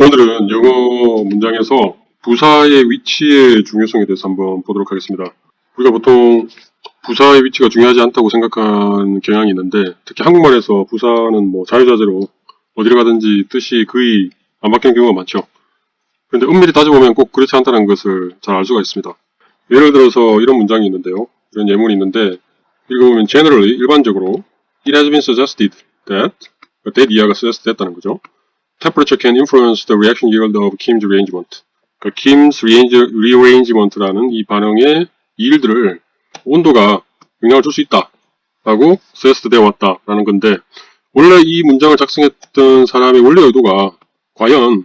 오늘은 영어 문장에서 부사의 위치의 중요성에 대해서 한번 보도록 하겠습니다. 우리가 보통 부사의 위치가 중요하지 않다고 생각하는 경향이 있는데 특히 한국말에서 부사는 뭐 자유자재로 어디를 가든지 뜻이 거의 안 바뀌는 경우가 많죠. 그런데 엄밀히 따져보면 꼭 그렇지 않다는 것을 잘 알 수가 있습니다. 예를 들어서 이런 문장이 있는데요. 이런 예문이 있는데 읽어보면 generally 일반적으로 it has been suggested that that 이하가 suggest 됐다는 거죠. Temperature can influence the reaction yield of Kim's rearrangement. 그 Kim's rearrange- rearrangement라는 이 반응의 yield를 온도가 영향을 줄 수 있다. 라고 suggest 되어 왔다 라는 건데 원래 이 문장을 작성했던 사람의 원래 의도가 과연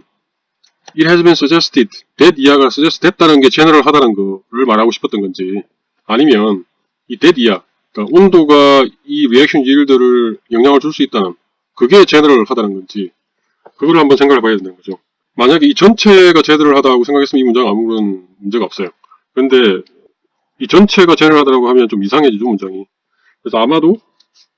it has been suggested that 이하가 suggest 됐다는 게 general하다는 거를 말하고 싶었던 건지 아니면 이 that 이하 그러니까 온도가 이 reaction yield를 영향을 줄 수 있다는 그게 general하다는 건지 그걸 한번 생각해 봐야 되는 거죠. 만약에 이 전체가 제대로 하다고 생각했으면 이 문장 아무런 문제가 없어요. 근데 이 전체가 제대로 하다고 하면 좀 이상해지죠, 문장이. 그래서 아마도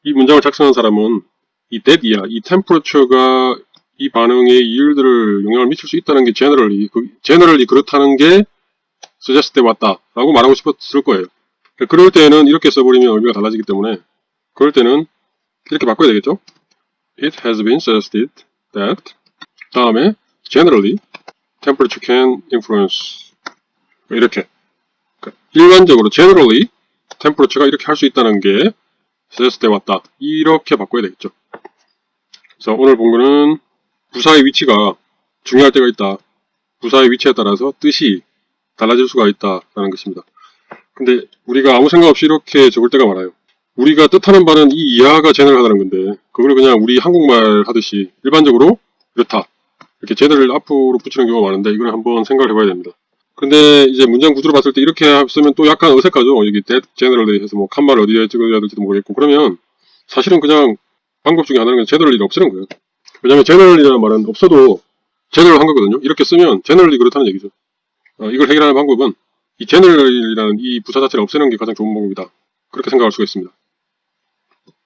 이 문장을 작성한 사람은 이 that 이하, 이 temperature가 이 반응의 yield를 영향을 미칠 수 있다는 게 generally, 그, generally 그렇다는 게 suggest 돼 왔다 라고 말하고 싶었을 거예요. 그러니까 그럴 때는 이렇게 써버리면 의미가 달라지기 때문에 그럴 때는 이렇게 바꿔야 되겠죠? It has been suggested that. 다음에 generally temperature can influence. 이렇게. 그러니까 일반적으로 generally temperature가 이렇게 할 수 있다는 게 suggest 돼 왔다. 이렇게 바꿔야 되겠죠. 그래서 오늘 본 거는 부사의 위치가 중요할 때가 있다. 부사의 위치에 따라서 뜻이 달라질 수가 있다라는 것입니다. 근데 우리가 아무 생각 없이 이렇게 적을 때가 많아요 우리가 뜻하는 바는 이 이하가 제너럴하다는 건데 그걸 그냥 우리 한국말 하듯이 일반적으로 이렇다 이렇게 제너를 앞으로 붙이는 경우가 많은데 이걸 한번 생각을 해봐야 됩니다. 근데 이제 문장 구조를 봤을 때 이렇게 쓰면 또 약간 어색하죠. 여기 that generally 해서 뭐 칸말을 어디에 찍어야 될지도 모르겠고 그러면 사실은 그냥 방법 중에 하나는 generally를 없애는 거예요. 왜냐면 generally라는 말은 없어도 general 한 거거든요. 이렇게 쓰면 generally 그렇다는 얘기죠. 어, 이걸 해결하는 방법은 이 generally라는 이 부사 자체를 없애는 게 가장 좋은 방법이다. 그렇게 생각할 수가 있습니다.